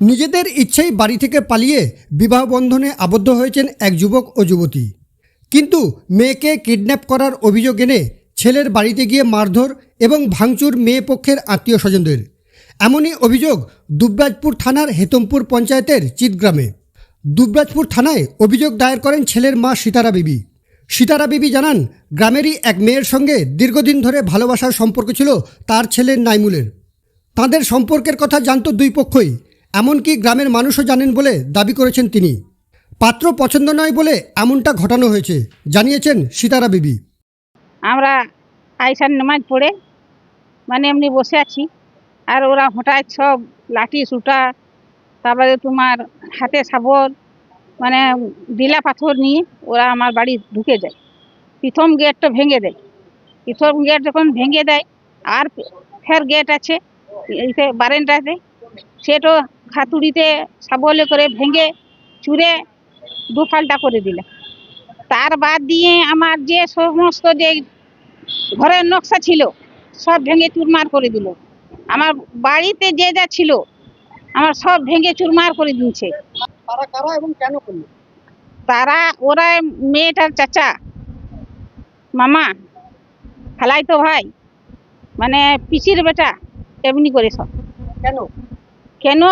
নিজেদের ইচ্ছেই বাড়ি থেকে পালিয়ে বিবাহ বন্ধনে আবদ্ধ হয়েছেন এক যুবক ও যুবতী। কিন্তু মেয়েকে কিডন্যাপ করার অভিযোগ এনে ছেলের বাড়িতে গিয়ে মারধর এবং ভাঙচুর মেয়ে পক্ষের আত্মীয় স্বজনদের এমনই অভিযোগ দুবরাজপুর থানার হেতমপুর পঞ্চায়েতের চিতগ্রামে। দুবরাজপুর থানায় অভিযোগ দায়ের করেন ছেলের মা সীতারা বিবি। সীতারা বিবি জানান, গ্রামেরই এক মেয়ের সঙ্গে দীর্ঘদিন ধরে ভালোবাসার সম্পর্ক ছিল তার ছেলের নাইমুলের। তাদের সম্পর্কের কথা জানত দুই পক্ষই। এমনকি গ্রামের মানুষও জানেন বলে দাবি করেছেন তিনি। পাত্র পছন্দ নয় বলে এমনটা ঘটানো হয়েছে, জানিয়েছেন সীতারা বিবি। আমরা আইসার নামাজ পড়ে মানে এমনি বসে আছি, আর ওরা হঠাৎ সব লাঠি সুটা তারপরে তোমার হাতে সাবর মানে ডিলা পাথর নিয়ে ওরা আমার বাড়ি ঢুকে যায়। প্রথম গেটটা ভেঙে দেয়। প্রথম গেট যখন ভেঙে দেয়, আর ফের গেট আছে এইতে বারেন্দাতে, সেটা হাতুড়িতে সাবলে করে ভেঙে চুরে দু ফাল্টা করে দিলে। তার বাদ দিয়ে আমার যে সমস্ত যে ঘরের নকশা ছিল সব ভেঙে চুরমার করে দিল। আমার বাড়িতে যে যা ছিল আমার সব ভেঙে চুরমার করে দিয়েছে। তারা কারা এবং কেন করল? তারা ওরা মেয়েটার চাচা মামা খালাইতো ভাই মানে পিসির বেটা এমনি করে সব। কেন? কেন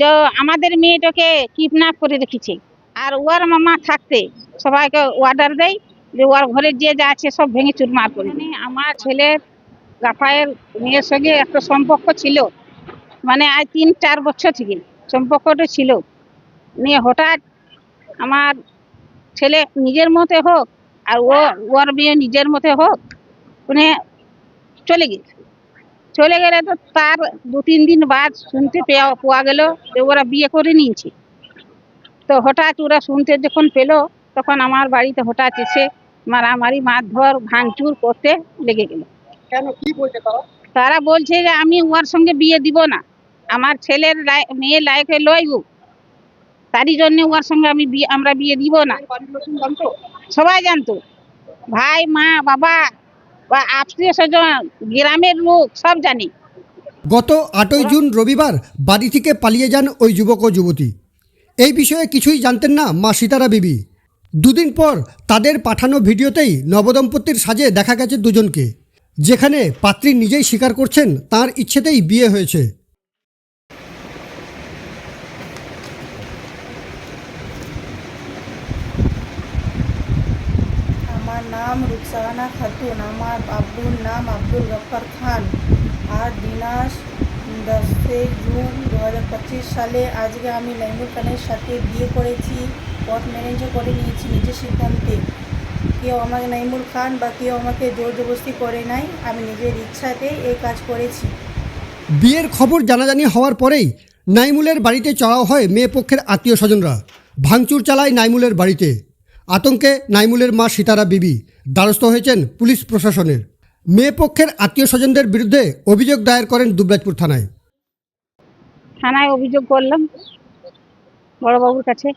যে আমাদের মেয়েটাকে কিডন্যাপ করে রেখেছে? আর ওর মামা থাকতে সবাইকে অর্ডার দেয়, যে ওর ঘরে যে যা আছে সব ভেঙে চুরমার করে দিই। আমার ছেলের রাফায়ের মেয়ের সঙ্গে একটা সম্পর্ক ছিল মানে আজ তিন চার বছর থেকে সম্পর্কটা ছিল। নিয়ে হঠাৎ আমার ছেলে নিজের মতে হোক আর ও ওর মেয়ে নিজের মতে হোক মানে চলে গেছে। চলে গেলে তো তার দু তিন দিন বাদ শুনতে পেয়া- পাওয়া গেল যে ওরা বিয়ে করে নিয়েছে। তো হঠাৎ ওরা শুনতে যখন পেল তখন আমার বাড়িতে হঠাৎ এসে মারামারি মারধর ভাঙচুর করতে লেগে গেল। কেন? কি বলছে তারা? তারা বলছে যে আমি ওর সঙ্গে বিয়ে দিব না। আমার ছেলের মেয়ে লায়কে লইব। তারই জন্য ওর সঙ্গে আমি বিয়ে আমরা বিয়ে দিব না। সবাই জানতো। ভাই মা বাবা আত্মীয় স্বজন, গ্রামের লোক, সব জানে। গত আটই জুন রবিবার বাড়ি থেকে পালিয়ে যান ওই যুবক ও যুবতী। এই বিষয়ে কিছুই জানতেন না মা সীতারা বিবি। দুদিন পর তাদের পাঠানো ভিডিওতেই নবদম্পতির সাজে দেখা গেছে দুজনকে। যেখানে পাত্রী নিজেই স্বীকার করছেন তার ইচ্ছেতেই বিয়ে হয়েছে আমার নাম রুকসানা খাতুন, আমার আব্বুর নাম আব্দুল গফর খান। আর দিনাস দশই জুন দু হাজার পঁচিশ সালে আজকে আমি লাইমুর খানের সাথে বিয়ে করেছি, পথ ম্যানেজও করে নিয়েছি নিজের সিদ্ধান্তে। কেউ আমাকে নাইমুল খান বা কেউ আমাকে জোর জবরদস্তি করে নাই, আমি নিজের ইচ্ছাতেই এই কাজ করেছি। বিয়ের খবর জানাজানি হওয়ার পরেই নাইমুলের বাড়িতে চড়াও হয় মেয়ে পক্ষের আত্মীয় স্বজনরা। ভাঙচুর চালায় নাইমুলের বাড়িতে। আতঙ্কে নাইমুলের মা সীতারা বিবি দ্বারস্থ হয়েছেন পুলিশ প্রশাসনের। মেয়ে পক্ষের আত্মীয় স্বজনদের বিরুদ্ধে অভিযোগ দায়ের করেন দুবরাজপুর থানায়। থানায় অভিযোগ করলাম বড়বাবুর কাছে।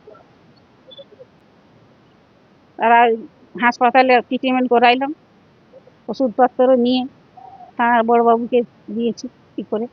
তারা হাসপাতালে ট্রিটমেন্ট করাইলাম ওষুধপত্র নিয়ে থানার বড়বাবুকে দিয়েছি কী করে।